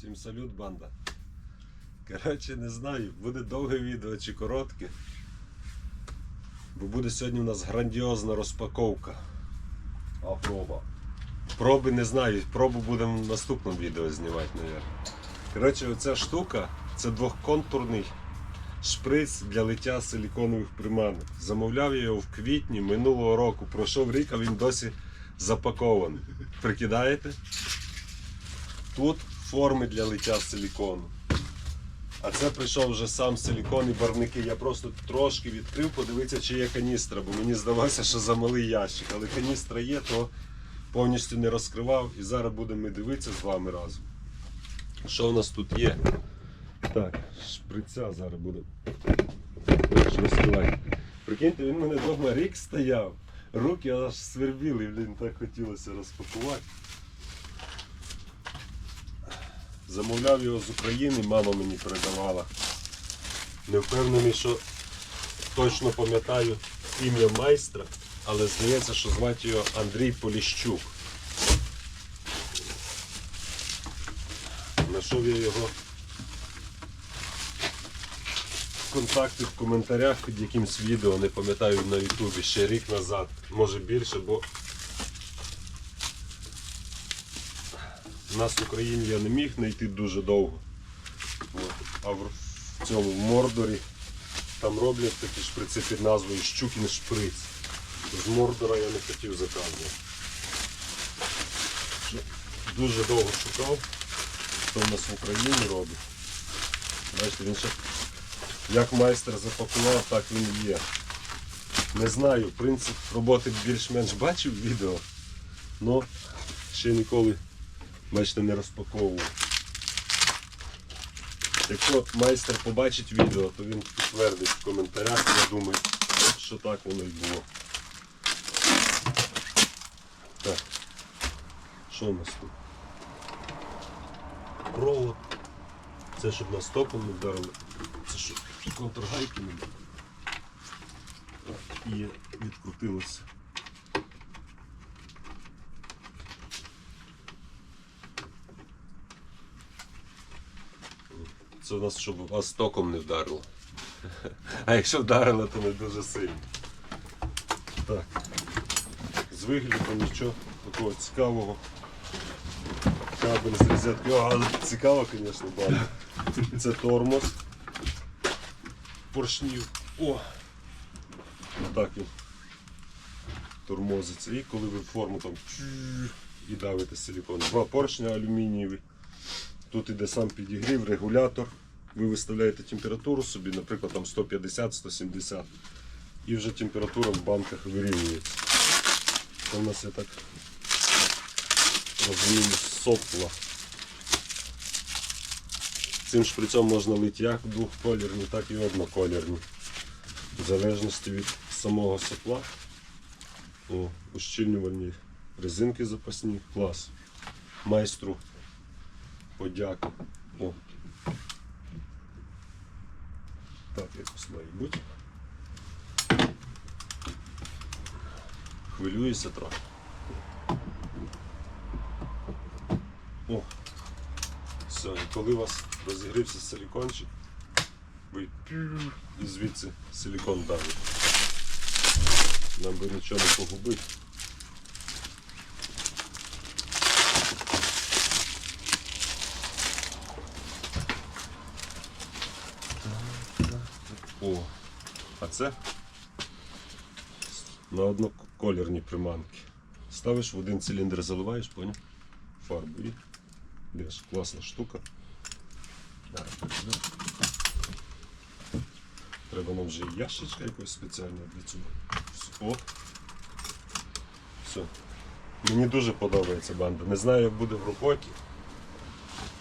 Всім салют, банда. Коротше, не знаю, буде довге відео чи коротке. Бо буде сьогодні у нас грандіозна розпаковка. А проба. Проби не знаю, пробу будемо в наступному відео знімати, мабуть. Коротше, оця штука це двохконтурний шприц для лиття силіконових приманок. Замовляв я його в квітні минулого року. Пройшов рік, а він досі запакований. Прикидаєте? Тут форми для лиття силікону. А це прийшов вже сам силікон і барвники. Я просто трошки відкрив, подивитися, чи є каністра, бо мені здалося, що замалий ящик. Але каністра є, то повністю не розкривав. І зараз будемо дивитися з вами разом. Що у нас тут є? Так, шприця зараз буде. Прикиньте, він у мене вдома рік стояв. Руки аж свербіли, блін, так хотілося розпакувати. Замовляв його з України, мама мені передавала. Не впевнений, що точно пам'ятаю ім'я майстра, але здається, що звати його Андрій Поліщук. Знайшов я його контакти в коментарях під якимсь відео, не пам'ятаю на Ютубі ще рік назад, може більше, бо У нас в Україні я не міг знайти дуже довго. А в в цьому в Мордорі там роблять такі шприци під назвою Щукін шприц. З Мордора я не хотів заказувати. Дуже довго шукав, хто в нас в Україні робить. Бачите, він ще як майстер запакував, так він є. Не знаю, принцип роботи більш-менш бачив відео, але ще ніколи бачите, не розпаковував. Якщо майстер побачить відео, то він підтвердить в коментарях, я думаю, що так воно і було. Так. Що у нас тут? Провод. Це щоб нас топом не вдарили. Це що? Контргайки не було. І відкрутилося. Це у нас, щоб вас током не вдарило. А якщо вдарило, то не дуже сильно. Так. З вигляду нічого такого цікавого. Кабель з розетки. Але цікаво, звісно, банда. Це тормоз. Поршнів. О! Так він тормозиться. І коли ви форму там і давите силікон. Два поршня алюмінієві. Тут іде сам підігрів, регулятор. Ви виставляєте температуру собі, наприклад, там 150-170. І вже температура в банках вирівнюється. Це у нас я так розумію сопла. Цим шприцом можна лити як двохколірні, так і одноколірні. В залежності від самого сопла. О, ущільнювальні резинки запасні. Клас. Майстру подяка. О. Так, якось має бути. Хвилююся трохи. О. Все, і коли у вас розігрівся силікончик, ви і звідси силікон давить. Нам би нічого не погубити. О, а це на одноколірні приманки. Ставиш в один циліндр, заливаєш, поняв? Фарбу і йдеш. Класна штука. Треба нам вже ящичка якось спеціальна для цього. О. Все. Мені дуже подобається банда. Не знаю, як буде в роботі,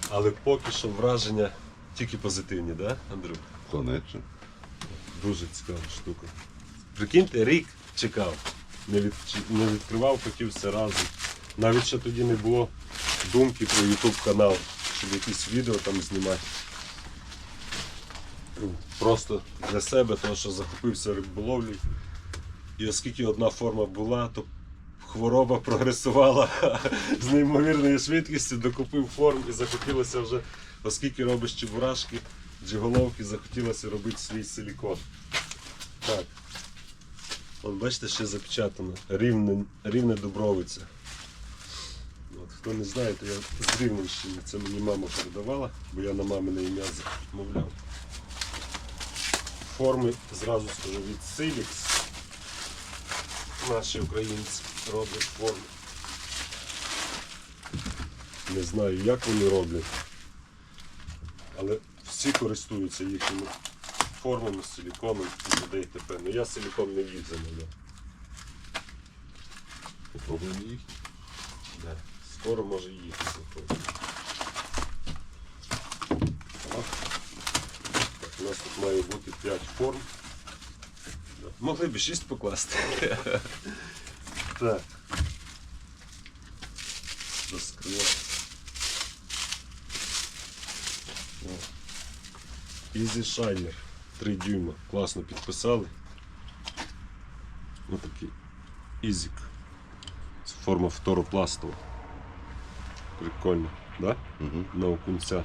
але поки що враження тільки позитивні, да, Андрю? Конечно. Дуже цікава штука. Прикиньте, рік чекав. Не, від, не відкривав, хотів все разом. Навіть ще тоді не було думки про YouTube канал, щоб якісь відео там знімати. Просто для себе, тому що захопився риболовлею. І оскільки одна форма була, то хвороба прогресувала з неймовірною швидкістю, докупив форм і захотілося вже, оскільки робиш чебурашки, джиголовки, захотілося робити свій силікон. Так. От бачите, ще запечатано. Рівне, рівне Дубровиця. От, хто не знає, то я з Рівненщини. Це мені мама передавала, бо я на мамине ім'я замовляв. Форми зразу скажу від Silix. Наші українці роблять форми. Не знаю, як вони роблять, але всі користуються їхніми формами силіконом і людей тепер. Ну я силікон не в'їв замовляв. Попробуємо їх. Да. Скоро може їхати заходить. Так, у нас тут має бути 5 форм. Могли б 6 покласти. так. Розкривати. Easy Shiner 3 дюйма. Класно підписали. Ось такий Ізік. Це форма фторопластова. Прикольно, да? Угу. На окунця.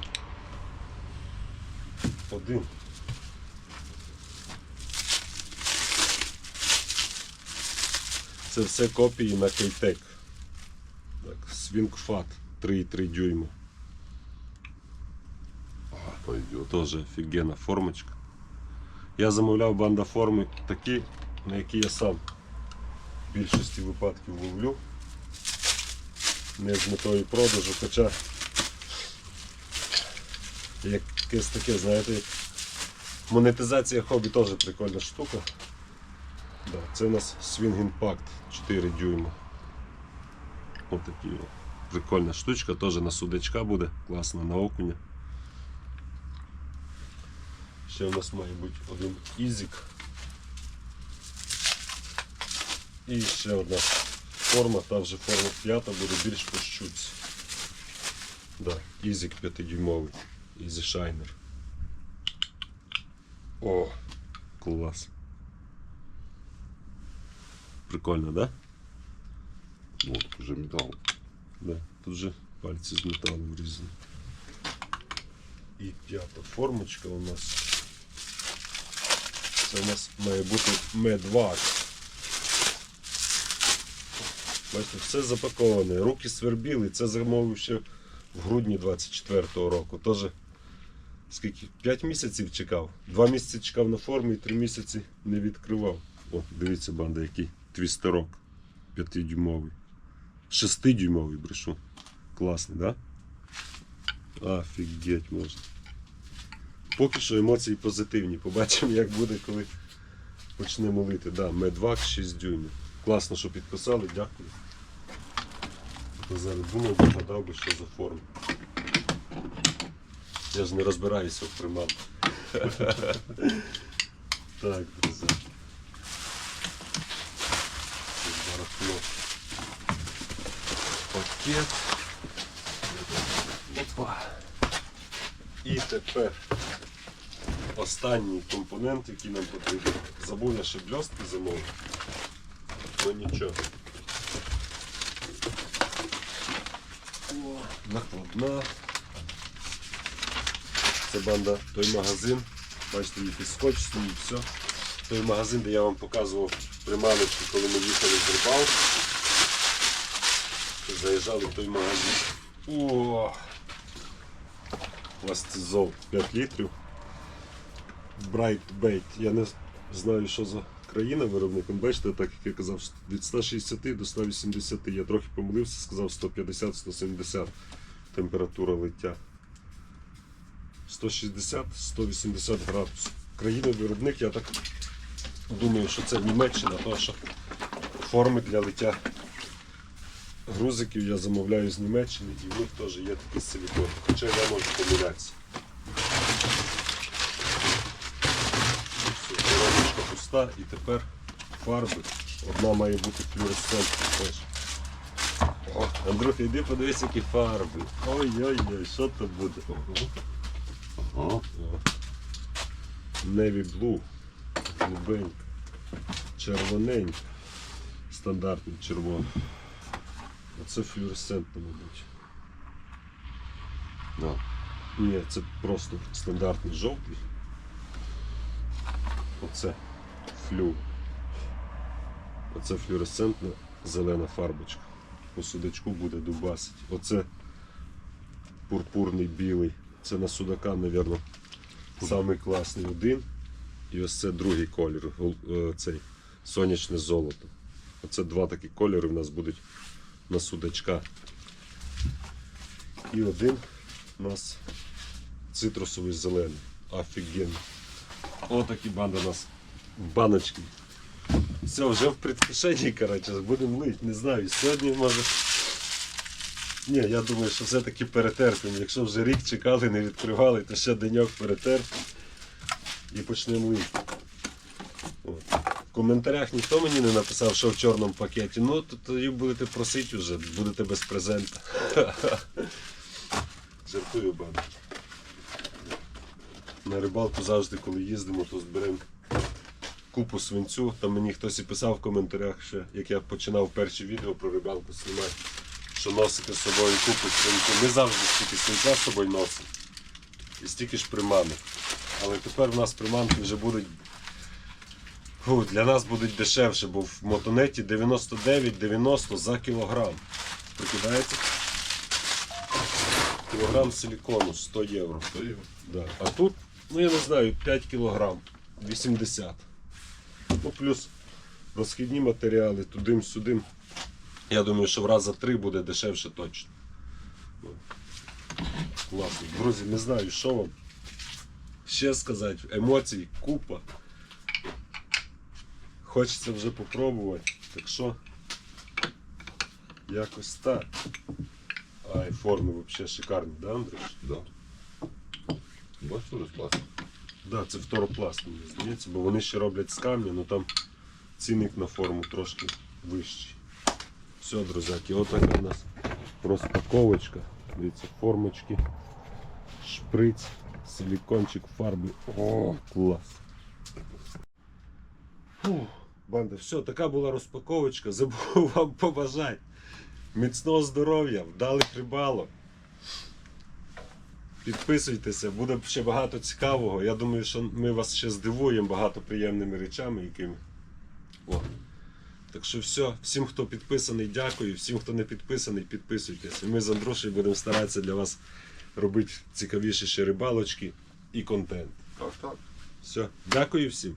Один. Це все копії на Кейтек. Так, Свінгфат 3,3 дюйма. Пойдет. Теж офігенна формочка. Я замовляв банда форми такі, на які я сам в більшості випадків ловлю. Не з метою продажу, хоча якесь таке, знаєте, монетизація хобі теж прикольна штука. Да, це у нас Swing Impact 4 дюйма. Ось такі прикольна штучка, теж на судачка буде, класно на окуня. Ще у нас має бути один ізік. І ще одна форма, та вже форма п'ята буде більш по щуці. Да, ізік 5-дюймовий. Ізі Шайнер. О, клас. Прикольно, да? Вот, уже металл. Да. Тут вже пальці з металу врізані. І п'ята формочка у нас. Це у нас має бути медвак. Бачите, все запаковане. Руки свербіли. Це замовив ще в грудні 24-го року. Тоже скільки? 5 місяців чекав. 2 місяці чекав на форму і 3 місяці не відкривав. О, дивіться, банда, який твістерок 5-дюймовий. 6-дюймовий брешу. Класний, да? Офігеть можна. Поки що емоції позитивні. Побачимо, як буде, коли почнемо лити. Да, медвак 6 дюймів. Класно, що підписали, дякую. Зараз думав, гадав би, що за форма. Я ж не розбираюся в приманках. Так, друзі. Барахло. Пакет. Опа. І тепер останній компонент, який нам потрібен. Забув я ще бльостки замовити. Ну нічого. Накладна. Це банда той магазин. Бачите, їх і скотч стоїть, все. Той магазин, де я вам показував приманочки, коли ми їхали з рибалки. Заїжджали в той магазин. О! Пластизол 5 літрів. Bright Bait. Я не знаю, що за країна виробником. Бачите, так як я казав, від 160 до 180. Я трохи помилився, сказав 150-170 температура лиття. 160-180 градусів. Країна-виробник, я так думаю, що це Німеччина, тому що форми для лиття грузиків я замовляю з Німеччини і в них теж є такий силікон. Хоча я можу помилятися. Все, пуста і тепер фарби. Одна має бути флюоресцентна теж. Андрюха, йди подивись, які фарби. Ой-ой-ой, що то буде? О. Navy Blue, голубенька, червоненька, стандартний червоний. Оце флюоресцентний, мабуть. Да. Ні, це просто стандартний жовтий. Оце флю. Оце флюоресцентна зелена фарбочка. По судачку буде дубасить. Оце пурпурний білий. Це на судака, мабуть, самий класний один. І ось це другий колір, е, цей сонячне золото. Оце два такі кольори в нас будуть на судачка. І один у нас цитрусовий зелений. Офігенно. Отакі банда у нас баночки. Все, вже в предвкушенні, коротше, будемо лить, не знаю. Сьогодні може. Ні, я думаю, що все-таки перетерпимо. Якщо вже рік чекали, не відкривали, то ще деньок перетерпимо і почнемо лити. В коментарях ніхто мені не написав, що в чорному пакеті. Ну, то тоді будете просити вже, будете без презента. Жартую, банда. На рибалку завжди, коли їздимо, то зберемо купу свинцю. Там мені хтось і писав в коментарях, ще, як я починав перші відео про рибалку знімати, що носити з собою купу свинцю. Не завжди стільки свинця з собою носить. І стільки ж приманок. Але тепер в нас приманки вже будуть. Фу, для нас будуть дешевше, бо в мотонеті 99-90 за кілограм. Прикидається? Кілограм силікону 100 євро. Что я? Да. А тут, ну я не знаю, 5 кілограм, 80. Ну, плюс розхідні матеріали, тудим-сюдим. Я думаю, що в раз за три буде дешевше точно. Ну, Класно. Друзі, не знаю, що вам ще сказати. Емоцій, купа. Хочеться вже попробувати. Так що, якось так. Ай, форми взагалі шикарні, да, Андрюш? Да. Бачиш, що пластик? Да, це второпласт, мені здається, бо вони ще роблять з камня, але там цінник на форму трошки вищий. Все, друзяки, отака у нас розпаковочка. Дивіться, формочки, шприц, силікончик, фарби. О, клас. Фух, банда, все, така була розпаковочка. Забув вам побажати. Міцного здоров'я, вдалих рибалок. Підписуйтеся, буде ще багато цікавого. Я думаю, що ми вас ще здивуємо багато приємними речами, якими. О. Так що все, всім, хто підписаний, дякую. Всім, хто не підписаний, підписуйтесь. Ми з Андрушею будемо старатися для вас робити цікавіші ще рибалочки і контент. Так, так. Все, дякую всім.